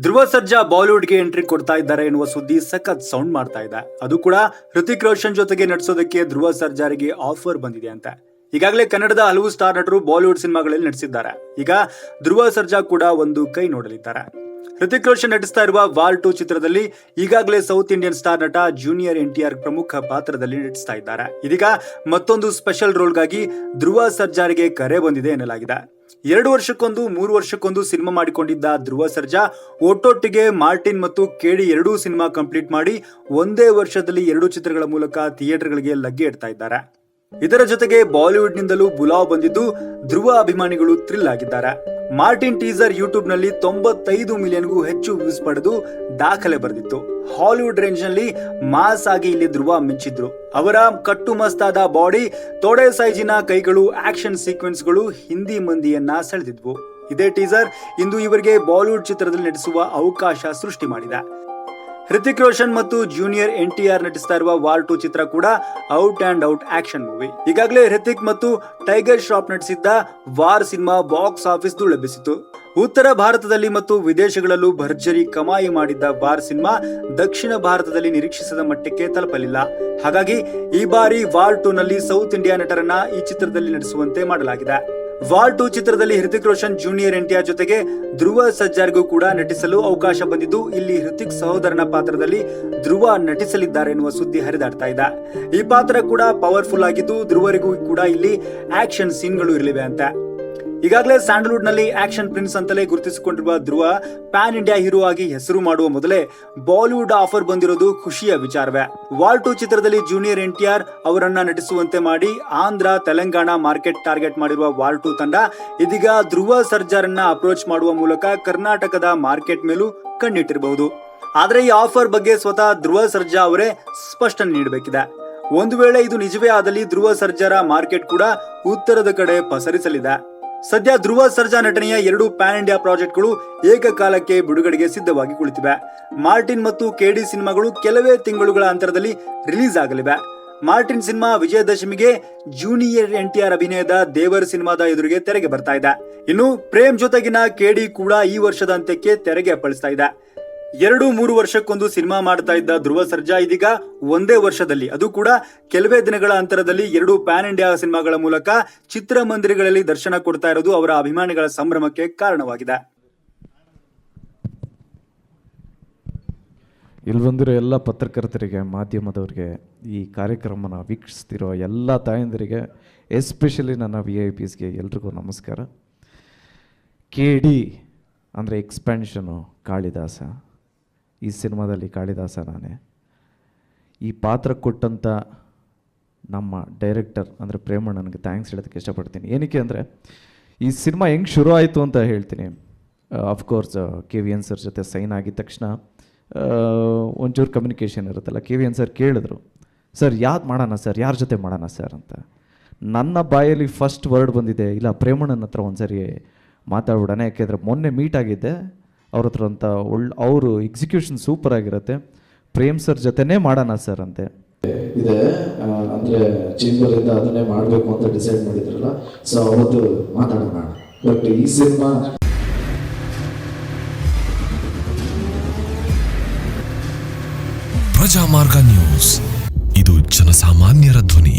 Dhruva Sarja ಬಾಲಿವುಡ್ಗೆ entry ಕೊಡ್ತಾ ಇದ್ದಾರೆ ಎನ್ನುವ ಸುದ್ದಿ ಸಖತ್ ಸೌಂಡ್ ಮಾಡ್ತಾ ಇದೆ. ಅದು ಕೂಡ ಹೃತಿಕ್ ರೋಷನ್ ಜೊತೆಗೆ ನಟಿಸೋದಕ್ಕೆ ಧ್ರುವ ಸರ್ಜಾರಿಗೆ ಆಫರ್ ಬಂದಿದೆ ಅಂತ. ಈಗಾಗಲೇ ಕನ್ನಡದ ಹಲವು ಸ್ಟಾರ್ ನಟರು ಬಾಲಿವುಡ್ ಸಿನಿಮಾಗಳಲ್ಲಿ ನಟಿಸಿದ್ದಾರೆ ಈಗ ಧ್ರುವ ಸರ್ಜಾ ಕೂಡ ಒಂದು ಕೈ ನೋಡಲಿದ್ದಾರೆ. ಹೃತಿಕ್ ರೋಷನ್ ನಟಿಸ್ತಾ ಇರುವ ವಾಲ್ ಟು ಚಿತ್ರದಲ್ಲಿ ಈಗಾಗಲೇ ಸೌತ್ ಇಂಡಿಯನ್ ಸ್ಟಾರ್ ನಟ ಜೂನಿಯರ್ ಎನ್ ಟಿ ಆರ್ ಪ್ರಮುಖ ಪಾತ್ರದಲ್ಲಿ ನಟಿಸ್ತಾ ಇದ್ದಾರೆ. ಇದೀಗ ಮತ್ತೊಂದು ಸ್ಪೆಷಲ್ ರೋಲ್ಗಾಗಿ ಧ್ರುವ ಸರ್ಜಾರಿಗೆ ಕರೆ ಬಂದಿದೆ ಎನ್ನಲಾಗಿದೆ. ಎರಡು ವರ್ಷಕ್ಕೊಂದು, ಮೂರು ವರ್ಷಕ್ಕೊಂದು ಸಿನಿಮಾ ಮಾಡಿಕೊಂಡಿದ್ದ ಧ್ರುವ ಸರ್ಜಾ, ಒಟ್ಟೊಟ್ಟಿಗೆ ಮಾರ್ಟಿನ್ ಮತ್ತು ಕೇಡಿ ಎರಡೂ ಸಿನಿಮಾ ಕಂಪ್ಲೀಟ್ ಮಾಡಿ ಒಂದೇ ವರ್ಷದಲ್ಲಿ ಎರಡು ಚಿತ್ರಗಳ ಮೂಲಕ ಥಿಯೇಟರ್ಗಳಿಗೆ ಲಗ್ಗೆ ಇಡ್ತಾ ಇದ್ದಾರೆ. ಇದರ ಜೊತೆಗೆ ಬಾಲಿವುಡ್ ನಿಂದಲೂ ಬುಲಾವ್ ಬಂದಿದ್ದು, ಧ್ರುವ ಅಭಿಮಾನಿಗಳು ಥ್ರಿಲ್ ಆಗಿದ್ದಾರೆ. ಮಾರ್ಟಿನ್ ಟೀಸರ್ ಯೂಟ್ಯೂಬ್ನಲ್ಲಿ ತೊಂಬತ್ತೈದು ಮಿಲಿಯನ್ಗೂ ಹೆಚ್ಚು ವ್ಯೂಸ್ ಪಡೆದು ದಾಖಲೆ ಬರೆದಿತ್ತು. ಹಾಲಿವುಡ್ ರೇಂಜ್ನಲ್ಲಿ ಮಾಸ್ ಆಗಿ ಇಲ್ಲಿ ಧ್ರುವ ಮಿಂಚಿದ್ರು. ಅವರ ಕಟ್ಟುಮಸ್ತಾದ ಬಾಡಿ, ತೊಡೆ ಸೈಜಿನ ಕೈಗಳು, ಆಕ್ಷನ್ ಸೀಕ್ವೆನ್ಸ್ಗಳು ಹಿಂದಿ ಮಂದಿಯನ್ನ ಸೆಳೆದಿದ್ವು. ಇದೇ ಟೀಸರ್ ಇಂದು ಇವರಿಗೆ ಬಾಲಿವುಡ್ ಚಿತ್ರದಲ್ಲಿ ನಟಿಸುವ ಅವಕಾಶ ಸೃಷ್ಟಿ ಮಾಡಿದೆ. ಹೃತಿಕ್ ರೋಷನ್ ಮತ್ತು ಜೂನಿಯರ್ ಎನ್ ಟಿ ಆರ್ ನಟಿಸ್ತಾ ಇರುವ ವಾರ್ ಟು ಚಿತ್ರ ಕೂಡ out and out action movie. ಈಗಾಗಲೇ ಹೃತಿಕ್ ಮತ್ತು ಟೈಗರ್ ಶ್ರಾಫ್ ನಟಿಸಿದ್ದ ವಾರ್ ಸಿನಿಮಾ ಬಾಕ್ಸ್ ಆಫೀಸ್ ಲಭಿಸಿತು ಉತ್ತರ ಭಾರತದಲ್ಲಿ ಮತ್ತು ವಿದೇಶಗಳಲ್ಲೂ ಭರ್ಜರಿ ಕಮಾಯಿ ಮಾಡಿದ್ದ ವಾರ್ ಸಿನಿಮಾ ದಕ್ಷಿಣ ಭಾರತದಲ್ಲಿ ನಿರೀಕ್ಷಿಸದ ಮಟ್ಟಕ್ಕೆ ತಲುಪಲಿಲ್ಲ. ಹಾಗಾಗಿ ಈ ಬಾರಿ ವಾರ್ ಟೂ ನಲ್ಲಿ ಸೌತ್ ಇಂಡಿಯಾ ನಟರನ್ನ ಈ ಚಿತ್ರದಲ್ಲಿ ನಟಿಸುವಂತೆ ಮಾಡಲಾಗಿದೆ. ವಾರ್ ಟು ಚಿತ್ರದಲ್ಲಿ ಹೃತಿಕ್ ರೋಷನ್ ಜೂನಿಯರ್ ಎನ್ಟಿಆರ್ ಜೊತೆಗೆ ಧ್ರುವ ಸಜ್ಜಾರ್ಗೂ ಕೂಡ ನಟಿಸಲು ಅವಕಾಶ ಬಂದಿದ್ದು, ಇಲ್ಲಿ ಹೃತಿಕ್ ಸಹೋದರನ ಪಾತ್ರದಲ್ಲಿ ಧ್ರುವ ನಟಿಸಲಿದ್ದಾರೆ ಎನ್ನುವ ಸುದ್ದಿ ಹರಿದಾಡ್ತಾ ಇದೆ. ಈ ಪಾತ್ರ ಕೂಡ ಪವರ್ಫುಲ್ ಆಗಿದ್ದು, ಧ್ರುವರಿಗೂ ಕೂಡ ಇಲ್ಲಿ ಆಕ್ಷನ್ ಸೀನ್ಗಳು ಇರಲಿವೆ ಅಂತ. ಈಗಾಗಲೇ ಸ್ಯಾಂಡಲ್ವುಡ್ನಲ್ಲಿ ಆಕ್ಷನ್ ಪ್ರಿನ್ಸ್ ಅಂತಲೇ ಗುರುತಿಸಿಕೊಂಡಿರುವ ಧ್ರುವ ಪ್ಯಾನ್ ಇಂಡಿಯಾ ಹೀರೋ ಆಗಿ ಹೆಸರು ಮಾಡುವ ಮೊದಲೇ ಬಾಲಿವುಡ್ ಆಫರ್ ಬಂದಿರೋದು ಖುಷಿಯ ವಿಚಾರವೇ. ವಾಲ್ ಟು ಚಿತ್ರದಲ್ಲಿ ಜೂನಿಯರ್ ಎನ್ ಟಿ ಆರ್ ಅವರನ್ನ ನಟಿಸುವಂತೆ ಮಾಡಿ ಆಂಧ್ರ, ತೆಲಂಗಾಣ ಮಾರ್ಕೆಟ್ ಟಾರ್ಗೆಟ್ ಮಾಡಿರುವ ವಾಲ್ ಟು ತಂಡ ಇದೀಗ ಧ್ರುವ ಸರ್ಜಾರನ್ನ ಅಪ್ರೋಚ್ ಮಾಡುವ ಮೂಲಕ ಕರ್ನಾಟಕದ ಮಾರ್ಕೆಟ್ ಮೇಲೂ ಕಣ್ಣಿಟ್ಟಿರಬಹುದು. ಆದರೆ ಈ ಆಫರ್ ಬಗ್ಗೆ ಸ್ವತಃ ಧ್ರುವ ಸರ್ಜಾ ಅವರೇ ಸ್ಪಷ್ಟನೆ ನೀಡಬೇಕಿದೆ. ಒಂದು ವೇಳೆ ಇದು ನಿಜವೇ ಆದಲ್ಲಿ ಧ್ರುವ ಸರ್ಜಾರ ಮಾರ್ಕೆಟ್ ಕೂಡ ಉತ್ತರದ ಕಡೆ ಪಸರಿಸಲಿದೆ. ಸದ್ಯ ಧ್ರುವ ಸರ್ಜಾ ನಟನೆಯ ಎರಡು ಪ್ಯಾನ್ ಇಂಡಿಯಾ ಪ್ರಾಜೆಕ್ಟ್ಗಳು ಏಕಕಾಲಕ್ಕೆ ಬಿಡುಗಡೆಗೆ ಸಿದ್ಧವಾಗಿ ಕುಳಿತಿವೆ. ಮಾರ್ಟಿನ್ ಮತ್ತು ಕೆಡಿ ಸಿನಿಮಾಗಳು ಕೆಲವೇ ತಿಂಗಳುಗಳ ಅಂತರದಲ್ಲಿ ರಿಲೀಸ್ ಆಗಲಿವೆ. ಮಾರ್ಟಿನ್ ಸಿನಿಮಾ ವಿಜಯದಶಮಿಗೆ ಜೂನಿಯರ್ ಎನ್ ಟಿ ಆರ್ ಅಭಿನಯದ ದೇವರ್ ಸಿನಿಮಾದ ಎದುರಿಗೆ ತೆರೆಗೆ ಬರ್ತಾ ಇದೆ. ಇನ್ನು ಪ್ರೇಮ್ ಜೊತೆಗಿನ ಕೆಡಿ ಕೂಡ ಈ ವರ್ಷದ ಅಂತ್ಯಕ್ಕೆ ತೆರೆಗೆ ಅಪ್ಪಳಿಸ್ತಾ ಇದೆ. ಎರಡು ಮೂರು ವರ್ಷಕ್ಕೊಂದು ಸಿನಿಮಾ ಮಾಡ್ತಾ ಇದ್ದ ಧ್ರುವ ಸರ್ಜಾ ಇದೀಗ ಒಂದೇ ವರ್ಷದಲ್ಲಿ. ಅದು ಕೂಡ ಕೆಲವೇ ದಿನಗಳ ಅಂತರದಲ್ಲಿ ಎರಡು ಪ್ಯಾನ್ ಇಂಡಿಯಾ ಸಿನಿಮಾಗಳ ಮೂಲಕ ಚಿತ್ರಮಂದಿರಗಳಲ್ಲಿ ದರ್ಶನ ಕೊಡ್ತಾ ಇರೋದು ಅವರ ಅಭಿಮಾನಿಗಳ ಸಂಭ್ರಮಕ್ಕೆ ಕಾರಣವಾಗಿದೆ. ಇಲ್ಲಿ ಬಂದಿರೋ ಎಲ್ಲ ಪತ್ರಕರ್ತರಿಗೆ, ಮಾಧ್ಯಮದವರಿಗೆ ಈ ಕಾರ್ಯಕ್ರಮನ ವೀಕ್ಷಿಸ್ತಿರೋ ಎಲ್ಲ ತಾಯಂದಿರಿಗೆ ಎಸ್ಪೆಷಲಿ ನನ್ನ ವಿ ಐ ಪಿಸ್ಗೆ ಎಲ್ರಿಗೂ ನಮಸ್ಕಾರ. ಕೆ ಡಿ ಅಂದರೆ ಎಕ್ಸ್ಪ್ಯಾನ್ಷನು ಕಾಳಿದಾಸ. ಈ ಸಿನಿಮಾದಲ್ಲಿ ಕಾಳಿದಾಸ ನಾನೇ. ಈ ಪಾತ್ರ ಕೊಟ್ಟಂಥ ನಮ್ಮ ಡೈರೆಕ್ಟರ್ ಅಂದರೆ ಪ್ರೇಮ ನನಗೆ ಥ್ಯಾಂಕ್ಸ್ ಹೇಳೋದಕ್ಕೆ ಇಷ್ಟಪಡ್ತೀನಿ. ಏನಕ್ಕೆ ಅಂದರೆ ಈ ಸಿನಿಮಾ ಹೆಂಗೆ ಶುರು ಆಯಿತು ಅಂತ ಹೇಳ್ತೀನಿ. Of course K V N sir ಜೊತೆ ಸೈನ್ ಆಗಿದ ತಕ್ಷಣ ಒಂಚೂರು ಕಮ್ಯುನಿಕೇಷನ್ ಇರುತ್ತಲ್ಲ ಕೆ ವಿ ಎನ್ ಸರ್ ಕೇಳಿದ್ರು ಸರ್ ಯಾವ್ದು ಮಾಡೋಣ ಸರ್ ಯಾರ ಜೊತೆ ಮಾಡೋಣ ಸರ್ ಅಂತ. ನನ್ನ ಬಾಯಲ್ಲಿ ಫಸ್ಟ್ ವರ್ಡ್ ಬಂದಿದೆ, ಇಲ್ಲ, ಪ್ರೇಮಣ್ಣನ ಹತ್ರ ಒಂದ್ಸರಿ ಮಾತಾಡ್ಬಿಡೋಣ. ಯಾಕೆಂದರೆ ಮೊನ್ನೆ ಮೀಟ್ ಆಗಿದ್ದೆ ಅವ್ರ ಹತ್ರ ಅಂತ ಒಳ್ಳೆ ಅವರು ಎಕ್ಸಿಕ್ಯೂಷನ್ ಸೂಪರ್ ಆಗಿರುತ್ತೆ. ಪ್ರೇಮ್ ಸರ್ ಜೊತೆನೇ ಮಾಡೋಣ ಸರ್ ಅಂತೆ. ಇದೆ ಅಂದ್ರೆ ಚೇಂಬರ್ ಇಂದ ಅದನ್ನೇ ಮಾಡಬೇಕು ಅಂತ ಡಿಸೈಡ್ ಮಾಡಿದ್ರಲ್ಲ ಸೊ ಅವತ್ತು ಮಾತಾಡೋಣ. ಬಟ್ ಈ ಸಿನಿಮಾ ಪ್ರಜಾಮಾರ್ಗ ನ್ಯೂಸ್. ಇದು ಜನಸಾಮಾನ್ಯರ ಧ್ವನಿ.